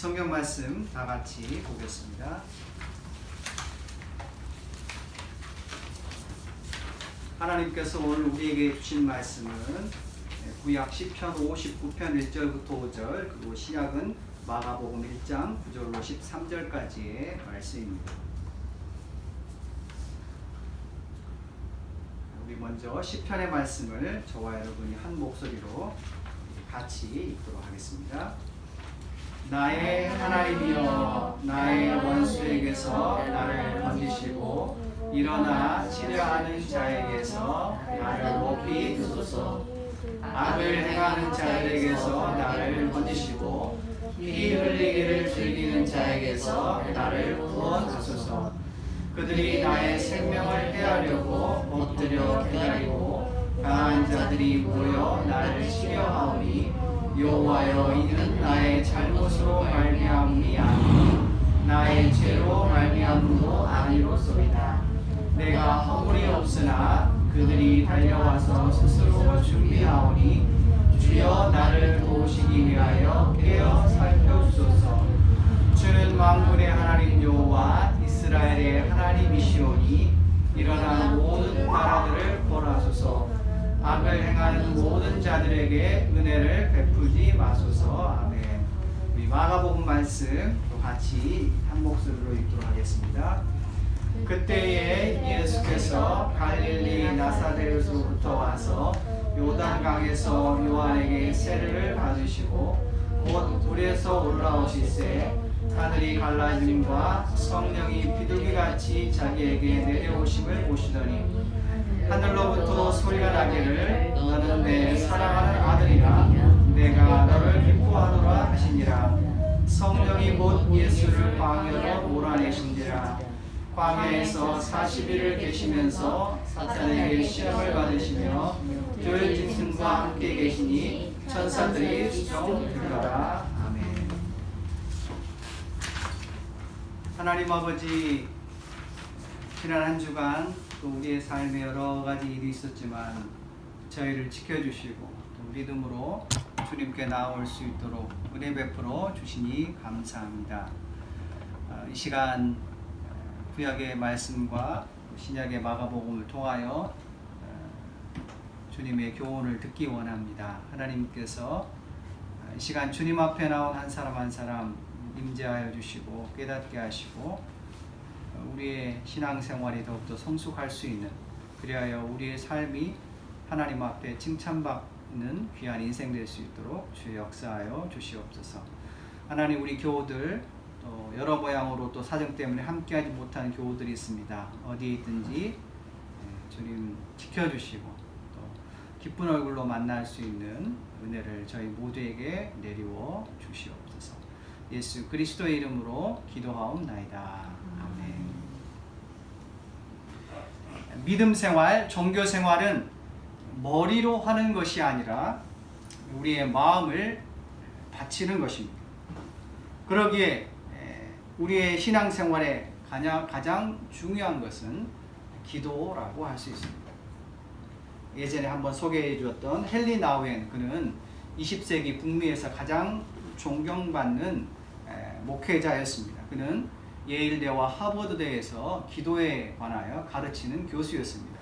성경 말씀 다 같이 보겠습니다. 하나님께서 오늘 우리에게 주신 말씀은 구약 10편 59편 1절부터 5절 그리고 신약은 마가복음 1장 9절로 13절까지의 말씀입니다. 우리 먼저 10편의 말씀을 저와 여러분이 한 목소리로 같이 읽도록 하겠습니다. 나의 하나님이여 나의 원수에게서 나를 건지시고 일어나 치려하는 자에게서 나를 높이 드소서. 악을 행하는 자들에게서 나를 건지시고 피 흘리기를 즐기는 자에게서 나를 구원하소서. 그들이 나의 생명을 해하려고 엎드려 기다리고 강한 자들이 모여 나를 치려하오니 여호와여 이는 나의 잘못으로 말미암음이 아니니 나의 죄로 말미암음도 아니로소이다. 내가 허물이 없으나 그들이 달려와서 스스로 준비하오니 주여 나를 도우시기 위하여 깨어 살펴주소서. 주는 왕군의 하나님 여호와 이스라엘의 하나님이시오니 일어나 모든 나라들을 벌하소서 악을 행하는 모든 자들에게 은혜를 베풀지 마소서. 아멘. 우리 마가복음 말씀 또 같이 한 목소리로 읽도록 하겠습니다. 그때에 예수께서 갈릴리 나사렛으로부터 와서 요단강에서 요한에게 세례를 받으시고 곧 물에서 올라오시세 하늘이 갈라짐과 성령이 비둘기같이 자기에게 내려오심을 보시더니 하늘로부터 소리가 나기를 너는 내 사랑하는 아들이라. 내가 너를 기뻐하노라 하시니라. 성령이 곧 예수를 광야로 몰아내신지라. 광야에서 40일을 계시면서 사탄에게 시험을 받으시며 들 짐승과 함께 계시니 천사들이 수종 들으라. 아멘. 하나님 아버지 지난 한 주간 또 우리의 삶에 여러 가지 일이 있었지만 저희를 지켜주시고 또 믿음으로 주님께 나올 수 있도록 은혜 베풀어 주시니 감사합니다. 어, 이 시간 구약의 말씀과 신약의 마가복음을 통하여 어, 주님의 교훈을 듣기 원합니다. 하나님께서 이 시간 주님 앞에 나온 한 사람 한 사람 임재하여 주시고 깨닫게 하시고 우리의 신앙생활이 더욱더 성숙할 수 있는 그리하여 우리의 삶이 하나님 앞에 칭찬받는 귀한 인생 될 수 있도록 주 역사하여 주시옵소서. 하나님 우리 교우들 또 여러 모양으로 또 사정 때문에 함께하지 못하는 교우들이 있습니다. 어디에 있든지 예, 주님 지켜주시고 또 기쁜 얼굴로 만날 수 있는 은혜를 저희 모두에게 내리워 주시옵소서. 예수 그리스도의 이름으로 기도하옵나이다. 아멘. 믿음 생활, 종교 생활은 머리로 하는 것이 아니라 우리의 마음을 바치는 것입니다. 그러기에 우리의 신앙 생활에 가장, 가장 중요한 것은 기도라고 할 수 있습니다. 예전에 한번 소개해 주었던 헨리 나우엔 그는 20세기 북미에서 가장 존경받는 목회자였습니다. 그는 예일대와 하버드대에서 기도에 관하여 가르치는 교수였습니다.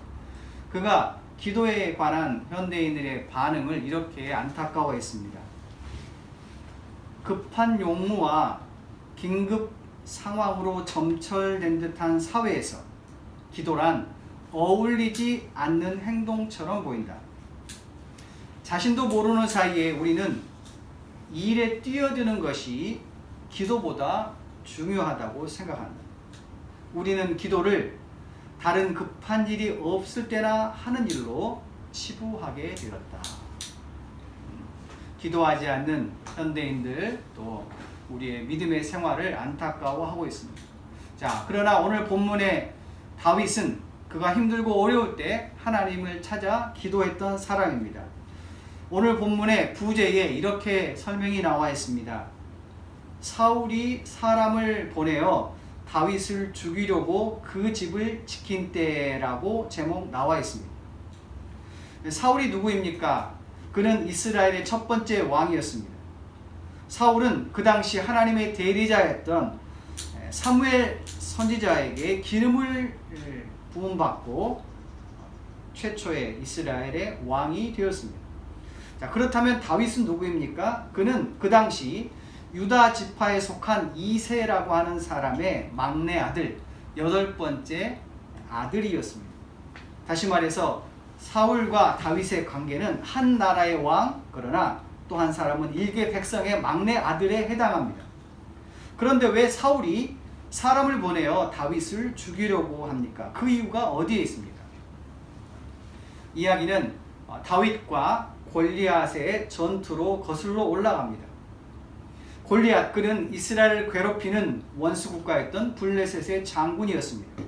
그가 기도에 관한 현대인들의 반응을 이렇게 안타까워했습니다. 급한 용무와 긴급 상황으로 점철된 듯한 사회에서 기도란 어울리지 않는 행동처럼 보인다. 자신도 모르는 사이에 우리는 일에 뛰어드는 것이 기도보다 중요하다고 생각한다. 우리는 기도를 다른 급한 일이 없을 때나 하는 일로 치부하게 되었다. 기도하지 않는 현대인들 또 우리의 믿음의 생활을 안타까워하고 있습니다. 자, 그러나 오늘 본문의 다윗은 그가 힘들고 어려울 때 하나님을 찾아 기도했던 사람입니다. 오늘 본문의 부제에 이렇게 설명이 나와 있습니다. 사울이 사람을 보내어 다윗을 죽이려고 그 집을 지킨 때라고 제목 나와 있습니다. 사울이 누구입니까? 그는 이스라엘의 첫 번째 왕이었습니다. 사울은 그 당시 하나님의 대리자였던 사무엘 선지자에게 기름을 부음받고 최초의 이스라엘의 왕이 되었습니다. 자, 그렇다면 다윗은 누구입니까? 그는 그 당시 유다 지파에 속한 이세라고 하는 사람의 막내 아들, 여덟 번째 아들이었습니다. 다시 말해서 사울과 다윗의 관계는 한 나라의 왕, 그러나 또 한 사람은 일개 백성의 막내 아들에 해당합니다. 그런데 왜 사울이 사람을 보내어 다윗을 죽이려고 합니까? 그 이유가 어디에 있습니까? 이야기는 다윗과 골리앗의 전투로 거슬러 올라갑니다. 골리앗 그는 이스라엘을 괴롭히는 원수 국가였던 블레셋의 장군이었습니다.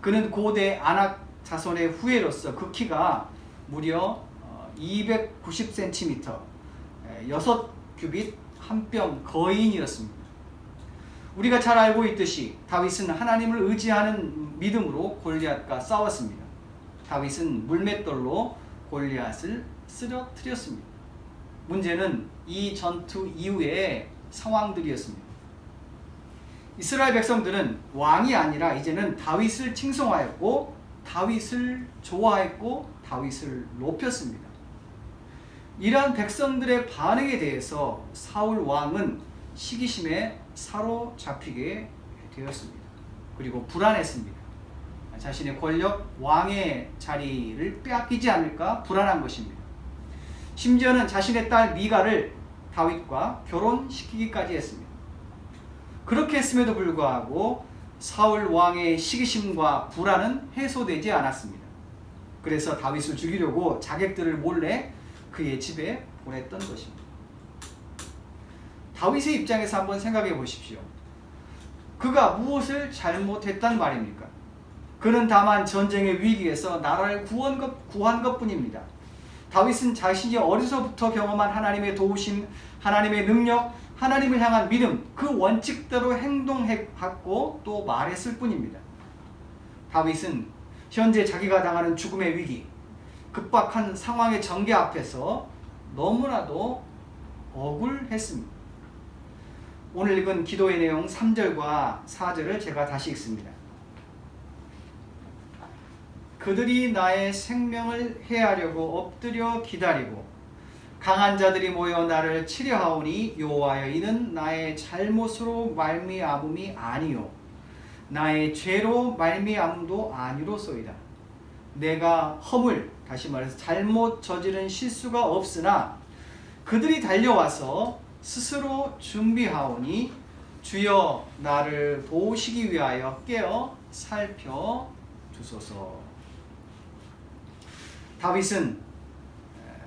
그는 고대 아낙 자손의 후예로서 그 키가 무려 290cm, 6규빗 한 뼘 거인이었습니다. 우리가 잘 알고 있듯이 다윗은 하나님을 의지하는 믿음으로 골리앗과 싸웠습니다. 다윗은 물맷돌로 골리앗을 쓰러뜨렸습니다. 문제는 이 전투 이후의 상황들이었습니다. 이스라엘 백성들은 왕이 아니라 이제는 다윗을 칭송하였고 다윗을 좋아했고 다윗을 높였습니다. 이러한 백성들의 반응에 대해서 사울 왕은 시기심에 사로잡히게 되었습니다. 그리고 불안했습니다. 자신의 권력, 왕의 자리를 빼앗기지 않을까 불안한 것입니다. 심지어는 자신의 딸 미가를 다윗과 결혼시키기까지 했습니다. 그렇게 했음에도 불구하고 사울 왕의 시기심과 불안은 해소되지 않았습니다. 그래서 다윗을 죽이려고 자객들을 몰래 그의 집에 보냈던 것입니다. 다윗의 입장에서 한번 생각해 보십시오. 그가 무엇을 잘못했단 말입니까? 그는 다만 전쟁의 위기에서 나라를 구한, 것, 구한 것 뿐입니다. 다윗은 자신이 어려서부터 경험한 하나님의 도우심, 하나님의 능력, 하나님을 향한 믿음, 그 원칙대로 행동했고 또 말했을 뿐입니다. 다윗은 현재 자기가 당하는 죽음의 위기, 급박한 상황의 전개 앞에서 너무나도 억울했습니다. 오늘 읽은 기도의 내용 3절과 4절을 제가 다시 읽습니다. 그들이 나의 생명을 해하려고 엎드려 기다리고 강한 자들이 모여 나를 치려하오니 여호와여 이는 나의 잘못으로 말미암음이 아니요 나의 죄로 말미암음도 아니로소이다. 내가 허물 다시 말해서 잘못 저지른 실수가 없으나 그들이 달려와서 스스로 준비하오니 주여 나를 도우시기 위하여 깨어 살펴 주소서. 다윗은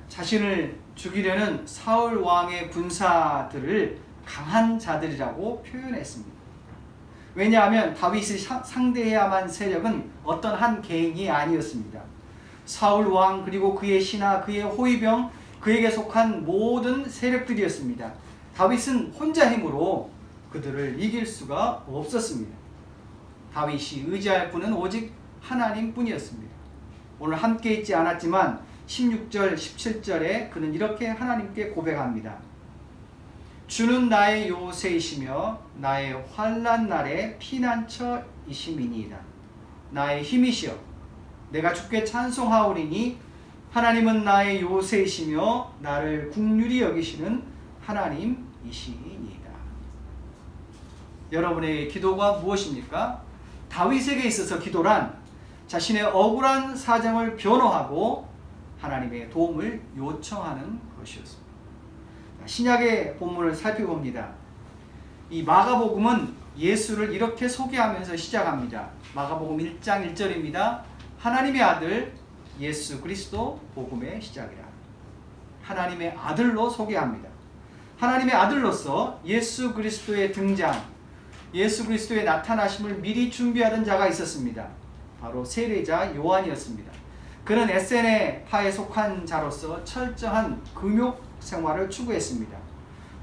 자신을 죽이려는 사울 왕의 군사들을 강한 자들이라고 표현했습니다. 왜냐하면 다윗이 상대해야만 세력은 어떤 한 개인이 아니었습니다. 사울 왕 그리고 그의 신하 그의 호위병 그에게 속한 모든 세력들이었습니다. 다윗은 혼자 힘으로 그들을 이길 수가 없었습니다. 다윗이 의지할 분은 오직 하나님뿐이었습니다. 오늘 함께 있지 않았지만 16절, 17절에 그는 이렇게 하나님께 고백합니다. 주는 나의 요새이시며 나의 환란 날의 피난처이심이니이다. 나의 힘이시여 내가 주께 찬송하오리니 하나님은 나의 요새이시며 나를 국률이 여기시는 하나님이시니이다. 여러분의 기도가 무엇입니까? 다윗에게 있어서 기도란 자신의 억울한 사정을 변호하고 하나님의 도움을 요청하는 것이었습니다. 신약의 본문을 살펴봅니다. 이 마가복음은 예수를 이렇게 소개하면서 시작합니다. 마가복음 1장 1절입니다. 하나님의 아들 예수 그리스도 복음의 시작이라. 하나님의 아들로 소개합니다. 하나님의 아들로서 예수 그리스도의 등장, 예수 그리스도의 나타나심을 미리 준비하던 자가 있었습니다. 바로 세례자 요한이었습니다. 그는 에센의 파에 속한 자로서 철저한 금욕 생활을 추구했습니다.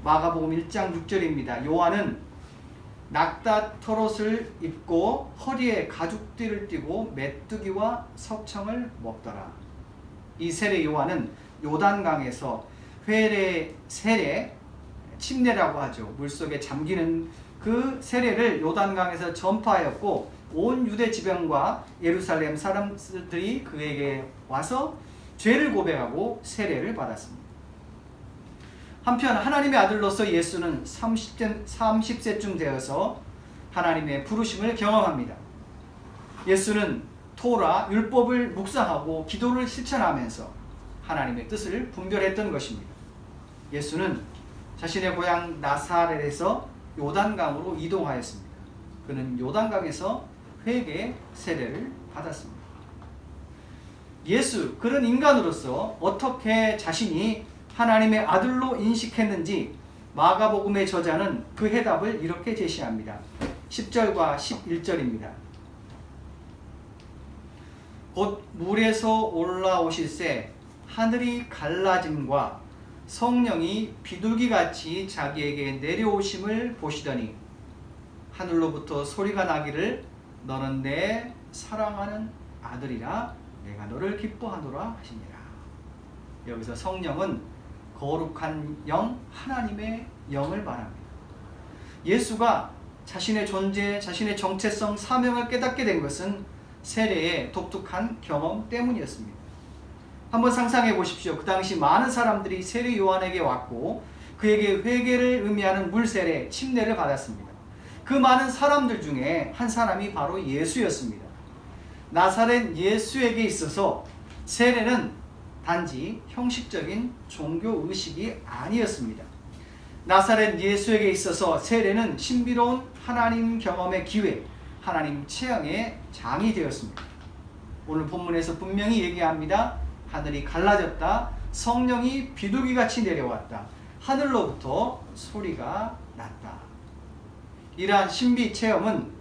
마가복음 1장 6절입니다. 요한은 낙타 털옷을 입고 허리에 가죽띠를 띠고 메뚜기와 석청을 먹더라. 이 세례 요한은 요단강에서 회례 세례 침례라고 하죠. 물속에 잠기는 그 세례를 요단강에서 전파하였고 온 유대 지방과 예루살렘 사람들이 그에게 와서 죄를 고백하고 세례를 받았습니다. 한편 하나님의 아들로서 예수는 30세, 30세쯤 되어서 하나님의 부르심을 경험합니다. 예수는 토라 율법을 묵상하고 기도를 실천하면서 하나님의 뜻을 분별했던 것입니다. 예수는 자신의 고향 나사렛에서 요단강으로 이동하였습니다. 그는 요단강에서 회개 세례를 받았습니다. 예수 그런 인간으로서 어떻게 자신이 하나님의 아들로 인식했는지 마가복음의 저자는 그 해답을 이렇게 제시합니다. 10절과 11절입니다. 곧 물에서 올라오실새 하늘이 갈라짐과 성령이 비둘기같이 자기에게 내려오심을 보시더니 하늘로부터 소리가 나기를 너는 내 사랑하는 아들이라 내가 너를 기뻐하노라 하시니라. 여기서 성령은 거룩한 영 하나님의 영을 말합니다. 예수가 자신의 존재, 자신의 정체성, 사명을 깨닫게 된 것은 세례의 독특한 경험 때문이었습니다. 한번 상상해 보십시오. 그 당시 많은 사람들이 세례 요한에게 왔고 그에게 회개를 의미하는 물세례, 침례를 받았습니다. 그 많은 사람들 중에 한 사람이 바로 예수였습니다. 나사렛 예수에게 있어서 세례는 단지 형식적인 종교 의식이 아니었습니다. 나사렛 예수에게 있어서 세례는 신비로운 하나님 경험의 기회, 하나님 체형의 장이 되었습니다. 오늘 본문에서 분명히 얘기합니다. 하늘이 갈라졌다. 성령이 비둘기같이 내려왔다. 하늘로부터 소리가 났다. 이러한 신비 체험은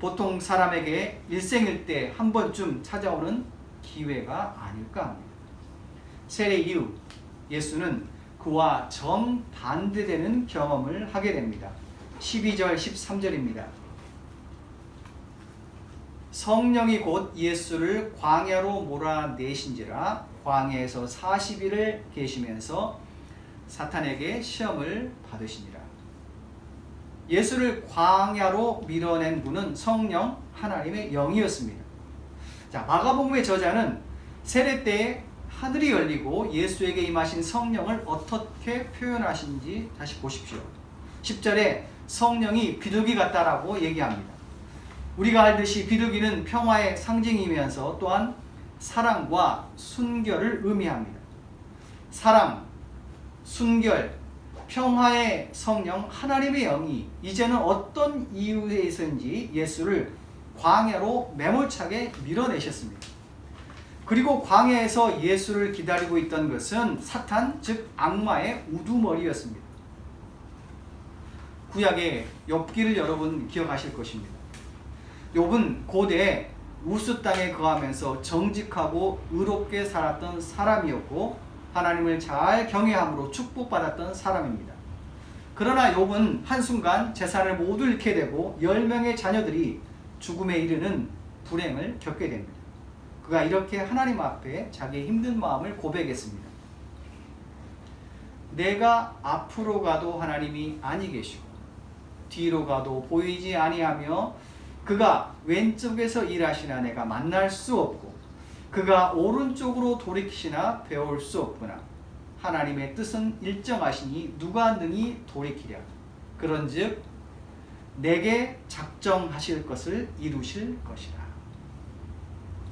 보통 사람에게 일생일 때 한 번쯤 찾아오는 기회가 아닐까 합니다. 세례 이후 예수는 그와 정반대되는 경험을 하게 됩니다. 12절 13절입니다. 성령이 곧 예수를 광야로 몰아내신지라 광야에서 40일을 계시면서 사탄에게 시험을 받으시니라. 예수를 광야로 밀어낸 분은 성령 하나님의 영이었습니다. 자, 마가복음의 저자는 세례 때 하늘이 열리고 예수에게 임하신 성령을 어떻게 표현하신지 다시 보십시오. 10절에 성령이 비둘기 같다라고 얘기합니다. 우리가 알듯이 비둘기는 평화의 상징이면서 또한 사랑과 순결을 의미합니다. 사랑, 순결, 평화의 성령 하나님의 영이 이제는 어떤 이유에서인지 예수를 광야로 매몰차게 밀어내셨습니다. 그리고 광야에서 예수를 기다리고 있던 것은 사탄 즉 악마의 우두머리였습니다. 구약의 욥기를 여러분 기억하실 것입니다. 욥은 고대 우스 땅에 거하면서 정직하고 의롭게 살았던 사람이었고 하나님을 잘 경외함으로 축복받았던 사람입니다. 그러나 욥은 한순간 재산을 모두 잃게 되고 10명의 자녀들이 죽음에 이르는 불행을 겪게 됩니다. 그가 이렇게 하나님 앞에 자기의 힘든 마음을 고백했습니다. 내가 앞으로 가도 하나님이 아니 계시고 뒤로 가도 보이지 아니하며 그가 왼쪽에서 일하시나 내가 만날 수 없고 그가 오른쪽으로 돌이키시나 배울 수 없구나. 하나님의 뜻은 일정하시니 누가 능히 돌이키랴. 그런즉 내게 작정하실 것을 이루실 것이라.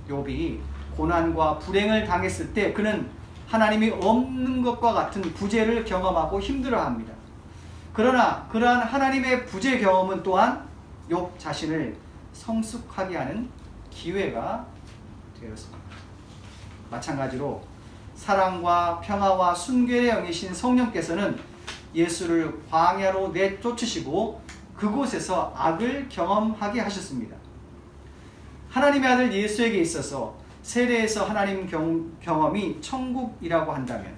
욥이 고난과 불행을 당했을 때 그는 하나님이 없는 것과 같은 부재를 경험하고 힘들어합니다. 그러나 그러한 하나님의 부재 경험은 또한 욥 자신을 성숙하게 하는 기회가 되었습니다. 마찬가지로 사랑과 평화와 순결의 영이신 성령께서는 예수를 광야로 내쫓으시고 그곳에서 악을 경험하게 하셨습니다. 하나님의 아들 예수에게 있어서 세례에서 하나님 경, 경험이 천국이라고 한다면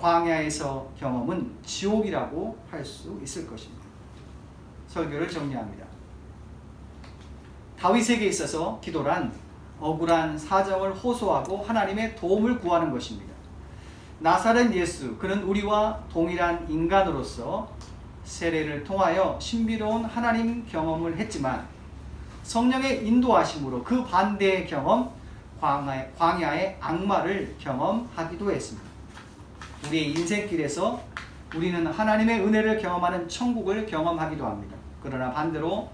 광야에서 경험은 지옥이라고 할 수 있을 것입니다. 설교를 정리합니다. 다윗에게 있어서 기도란 억울한 사정을 호소하고 하나님의 도움을 구하는 것입니다. 나사렛 예수, 그는 우리와 동일한 인간으로서 세례를 통하여 신비로운 하나님 경험을 했지만 성령의 인도하심으로 그 반대의 경험 광야- 광야의 악마를 경험하기도 했습니다. 우리의 인생길에서 우리는 하나님의 은혜를 경험하는 천국을 경험하기도 합니다. 그러나 반대로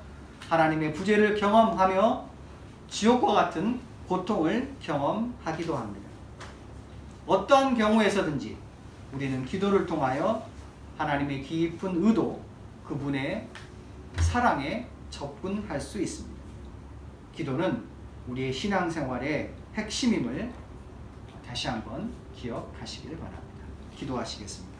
하나님의 부재를 경험하며 지옥과 같은 고통을 경험하기도 합니다. 어떠한 경우에서든지 우리는 기도를 통하여 하나님의 깊은 의도, 그분의 사랑에 접근할 수 있습니다. 기도는 우리의 신앙생활의 핵심임을 다시 한번 기억하시길 바랍니다. 기도하시겠습니다.